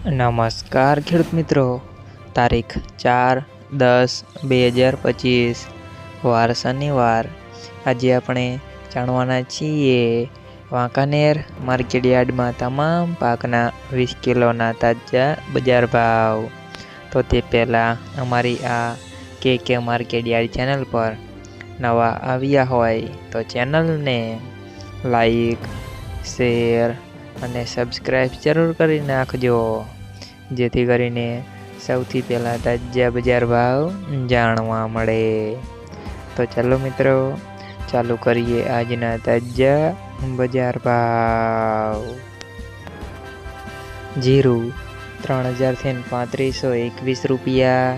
નમસ્કાર ખેડૂત મિત્રો. તારીખ ચાર દસ બે હજાર પચીસ. વાર શનિવાર. આજે આપણે જાણવાના છીએ વાંકાનેર માર્કેટ યાર્ડમાં તમામ પાકના વીસ કિલોના તાજા બજાર ભાવ. તો તે પહેલાં અમારી આ કે કે માર્કેટ યાર્ડ ચેનલ પર નવા આવ્યા હોય તો ચેનલને લાઈક, શેર અને સબસ્ક્રાઈબ જરૂર કરી નાખજો. જેથી કરીને સૌથી પહેલાં તાજા બજાર ભાવ જાણવા મળે. તો ચાલો મિત્રો, ચાલુ કરીએ આજના તાજા બજાર ભાવ. જીરું ત્રણ હજારથી પાંત્રીસો એકવીસ રૂપિયા.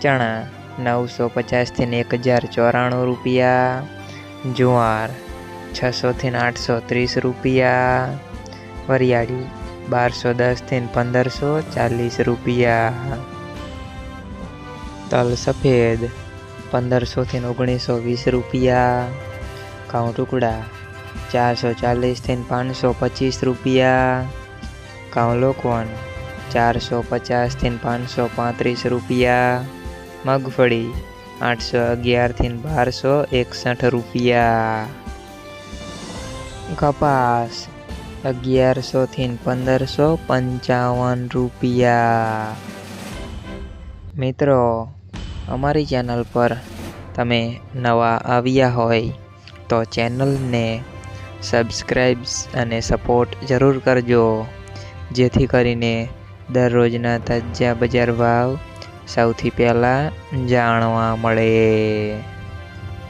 ચણા નવસો પચાસથી એક હજાર ચોરાણું રૂપિયા. જુવાર છસોથી આઠસો ત્રીસ રૂપિયા. વરિયાળી બારસો દસથી પંદરસો ચાલીસ રૂપિયા. તલ સફેદ પંદરસોથી ઓગણીસો વીસ રૂપિયા. ઘઉં ટુકડા ચારસો ચાલીસથી પાંચસો પચીસ રૂપિયા. ઘઉં લોકવન ચારસો પચાસથી પાંચસો પાંત્રીસ રૂપિયા. મગફળી આઠસો અગિયારથી બારસો એકસઠ રૂપિયા. કપાસ અગિયારસોથી પંદરસો પંચાવન રૂપિયા. મિત્રો, અમારી ચેનલ પર તમે નવા આવ્યા હોય તો ચેનલને સબસ્ક્રાઈબ્સ અને સપોર્ટ જરૂર કરજો. જેથી કરીને દરરોજના તાજા બજાર ભાવ સૌથી પહેલાં જાણવા મળે.